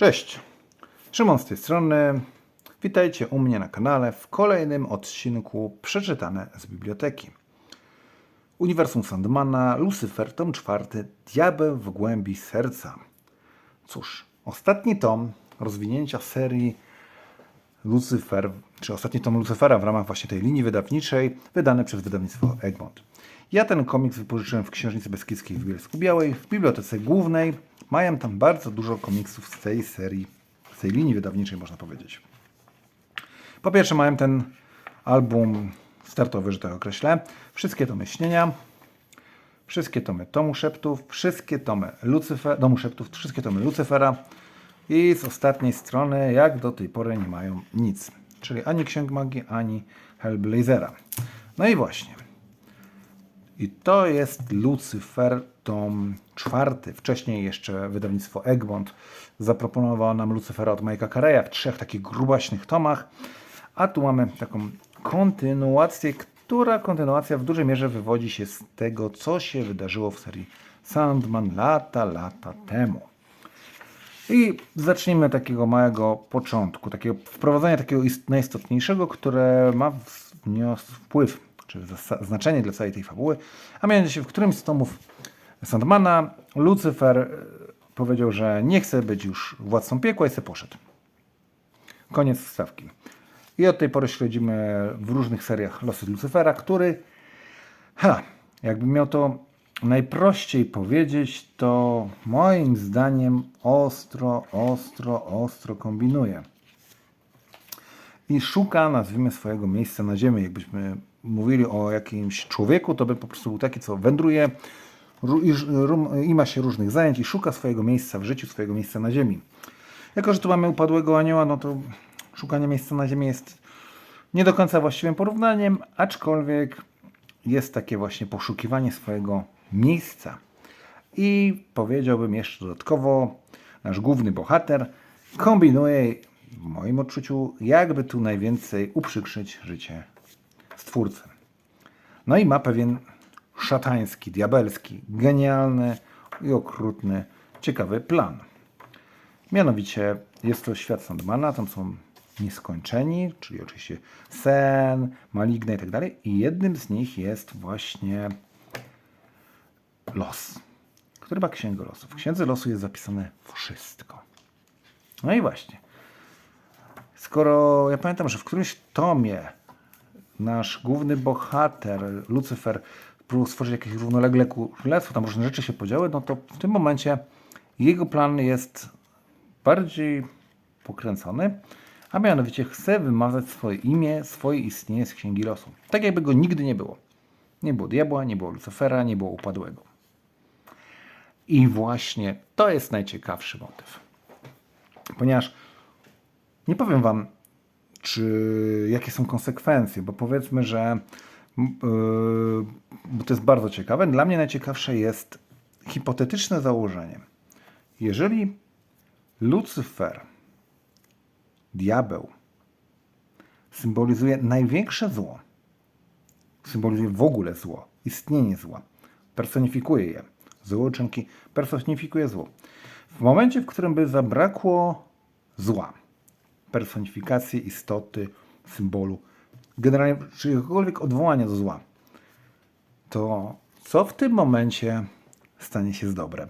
Cześć, Szymon z tej strony. Witajcie u mnie na kanale w kolejnym odcinku Przeczytane z biblioteki. Uniwersum Sandmana, Lucyfer, tom czwarty, Diabeł w głębi serca. Cóż, ostatni tom rozwinięcia serii Lucyfer, czy ostatni tom Lucyfera w ramach właśnie tej linii wydawniczej, wydany przez wydawnictwo Egmont. Ja ten komiks wypożyczyłem w Księżnicy Beskidzkiej w Bielsku Białej, w Bibliotece Głównej. Mają tam bardzo dużo komiksów z tej serii, z tej linii wydawniczej można powiedzieć. Po pierwsze mają ten album startowy, że tak określę, wszystkie tomy śnienia, wszystkie tomy Tomu Szeptów, wszystkie tomy Lucyfer, Domu Szeptów, wszystkie tomy Lucyfera i z ostatniej strony, jak do tej pory, nie mają nic. Czyli ani Księg Magii, ani Hellblazera. No i właśnie. I to jest Lucyfer, tom czwarty. Wcześniej jeszcze wydawnictwo Egmont zaproponowało nam Lucyfera od Majka Kareya w trzech takich grubaśnych tomach. A tu mamy taką kontynuację, która kontynuacja w dużej mierze wywodzi się z tego, co się wydarzyło w serii Sandman lata, lata temu. I zacznijmy od takiego małego początku, takiego wprowadzenia takiego ist- najistotniejszego, które ma wpływ, czy znaczenie dla całej tej fabuły, a mianowicie w którymś z tomów Sandmana Lucyfer e, powiedział, że nie chce być już władcą piekła i se poszedł. Koniec wstawki. I od tej pory śledzimy w różnych seriach losy Lucyfera, który, ha, jakbym miał to najprościej powiedzieć, to moim zdaniem ostro, ostro, ostro kombinuje. I szuka, nazwijmy, swojego miejsca na ziemi. Jakbyśmy mówili o jakimś człowieku, to by po prostu był taki, co wędruje i ma się różnych zajęć i szuka swojego miejsca w życiu, swojego miejsca na ziemi. Jako, że tu mamy upadłego anioła, no to szukanie miejsca na ziemi jest nie do końca właściwym porównaniem, aczkolwiek jest takie właśnie poszukiwanie swojego miejsca. I powiedziałbym jeszcze dodatkowo, nasz główny bohater kombinuje, w moim odczuciu, jakby tu najwięcej uprzykrzyć życie Stwórcy. No i ma pewien szatański, diabelski, genialny i okrutny, ciekawy plan. Mianowicie jest to świat Sandmana, tam są nieskończeni, czyli oczywiście sen, maligna i tak dalej. I jednym z nich jest właśnie los, który ma księgę losu. W księdze losu jest zapisane wszystko. No i właśnie. Skoro ja pamiętam, że w którymś tomie nasz główny bohater, Lucyfer, próbował stworzyć jakieś równolegle królestwo, tam różne rzeczy się podziały, no to w tym momencie jego plan jest bardziej pokręcony, a mianowicie chce wymazać swoje imię, swoje istnienie z Księgi Losu. Tak jakby go nigdy nie było. Nie było diabła, nie było Lucifera, nie było upadłego. I właśnie to jest najciekawszy motyw. Ponieważ nie powiem wam, czy jakie są konsekwencje, bo powiedzmy, że yy, bo to jest bardzo ciekawe. Dla mnie najciekawsze jest hipotetyczne założenie. Jeżeli Lucyfer, diabeł, symbolizuje największe zło, symbolizuje w ogóle zło, istnienie zła, personifikuje je, złe uczynki personifikuje zło. W momencie, w którym by zabrakło zła, personifikacji istoty, symbolu, generalnie czy jakiegokolwiek odwołania do zła, to co w tym momencie stanie się z dobrem?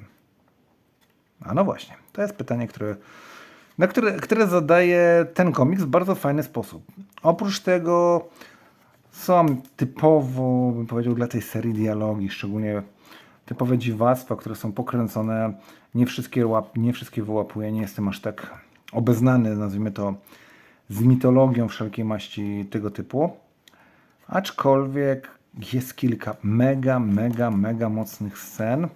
A no właśnie, to jest pytanie, które, na które, które zadaje ten komiks w bardzo fajny sposób. Oprócz tego są typowo, bym powiedział, dla tej serii dialogi, szczególnie typowe dziwactwa, które są pokręcone. Nie wszystkie, łap, nie wszystkie wyłapuję, nie jestem aż tak obeznany, nazwijmy to, z mitologią wszelkiej maści tego typu. Aczkolwiek jest kilka mega, mega, mega mocnych scen,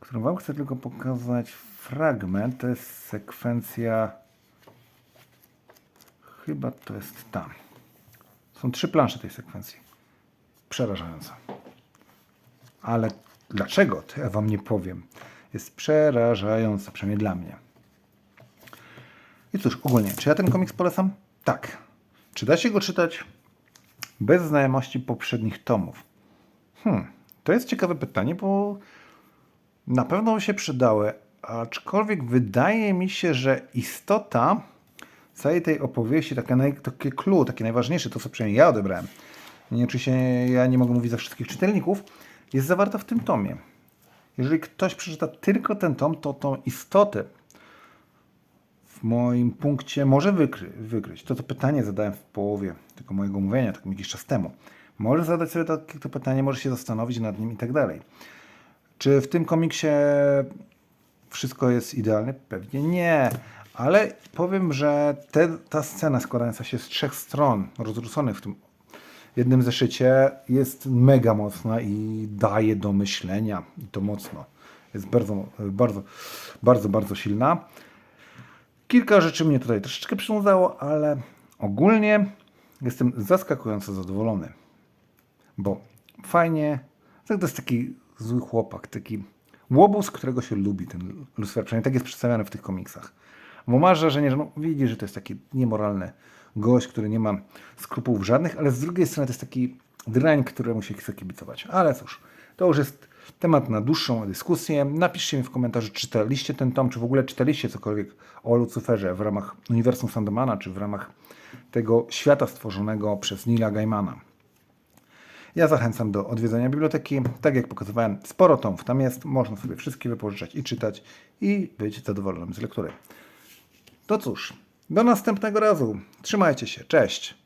którą Wam chcę tylko pokazać fragment. To jest sekwencja. Chyba to jest tam. Są trzy plansze tej sekwencji. Przerażająca. Ale dlaczego? To ja Wam nie powiem. Jest przerażająca, przynajmniej dla mnie. I cóż, ogólnie, czy ja ten komiks polecam? Tak. Czy da się go czytać bez znajomości poprzednich tomów? Hmm, to jest ciekawe pytanie, bo na pewno się przydały, aczkolwiek wydaje mi się, że istota całej tej opowieści, takie, naj, takie clue, takie najważniejsze, to co przynajmniej ja odebrałem, nie oczywiście ja nie mogę mówić za wszystkich czytelników, jest zawarta w tym tomie. Jeżeli ktoś przeczyta tylko ten tom, to tą istotę w moim punkcie może wykry, wykryć. To to pytanie zadałem w połowie tego mojego mówienia, tak jakiś czas temu. Może zadać sobie to, to pytanie, może się zastanowić nad nim i tak dalej. Czy w tym komiksie wszystko jest idealne? Pewnie nie. Ale powiem, że te, ta scena składająca się z trzech stron, rozrzuconych w tym jednym zeszycie, jest mega mocna i daje do myślenia. I to mocno. Jest bardzo, bardzo, bardzo, bardzo silna. Kilka rzeczy mnie tutaj troszeczkę przynudzało, ale ogólnie jestem zaskakująco zadowolony. Bo fajnie, tak to jest taki zły chłopak, taki łobuz, którego się lubi, ten Lucifer, przynajmniej tak jest przedstawiany w tych komiksach. Bo masz wrażenie, że no, widzi, że to jest taki niemoralny gość, który nie ma skrupułów żadnych, ale z drugiej strony to jest taki drań, któremu się chce kibicować. Ale cóż, to już jest temat na dłuższą dyskusję. Napiszcie mi w komentarzu, czy czytaliście ten tom, czy w ogóle czytaliście cokolwiek o Lucyferze w ramach Uniwersum Sandmana, czy w ramach tego świata stworzonego przez Nila Gaimana. Ja zachęcam do odwiedzenia biblioteki. Tak jak pokazywałem, sporo tomów tam jest. Można sobie wszystkie wypożyczać i czytać i być zadowolonym z lektury. To cóż, do następnego razu. Trzymajcie się. Cześć.